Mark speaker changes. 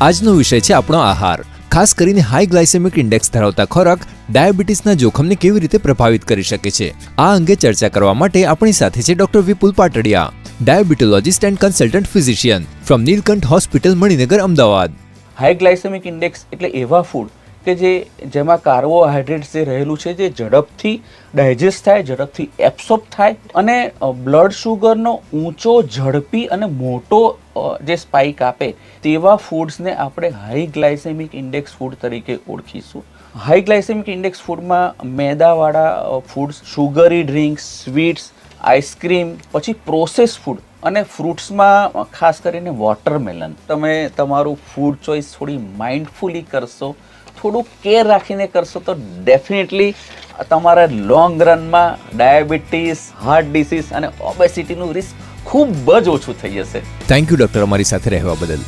Speaker 1: આજનો વિષય છે આપણો આહાર. ખાસ કરીને હાઈ ગ્લાયસેમિક ઇન્ડેક્સ ધરાવતા ખોરાક ડાયાબિટીસના જોખમને કેવી રીતે પ્રભાવિત કરી શકે છે? આ અંગે ચર્ચા કરવા માટે આપણી સાથે છે doctor Vipul Patadiya, diabetologist and consultant physician, from Nilkanth hospital, Maninagar, Ahmedabad.
Speaker 2: High glycemic index એટલે એવા ફૂડ કે જે જેમાં કાર્બોહાઈડ્રેટ્સ જે રહેલું છે, જે ઝડપથી ડાયજેસ્ટ થાય, ઝડપથી એબ્સોર્બ થાય અને બ્લડ શુગરનો ઊંચો, ઝડપી અને મોટો જે સ્પાઇક આપે તેવા ફૂડ્સને આપણે હાઈ ગ્લાયસેમિક ઇન્ડેક્સ ફૂડ તરીકે ઓળખીશું. હાઈ ગ્લાયસેમિક ઇન્ડેક્સ ફૂડમાં મેદાવાળા foods sugary drinks, sweets, ice cream, પછી પ્રોસેસ ફૂડ અને ફ્રૂટ્સમાં ખાસ કરીને વોટરમેલન. તમે તમારું ફૂડ ચોઇસ થોડી માઇન્ડફુલી કરશો, થોડું કેર રાખીને કરશો તો ડેફિનેટલી તમારા લોંગ રનમાં ડાયાબિટીસ હાર્ટ ડિસીઝ અને ઓબેસિટીનું રિસ્ક ખૂબ જ ઓછું થઈ જશે.
Speaker 1: થેન્ક યુ ડૉક્ટર અમારી સાથે રહેવા બદલ.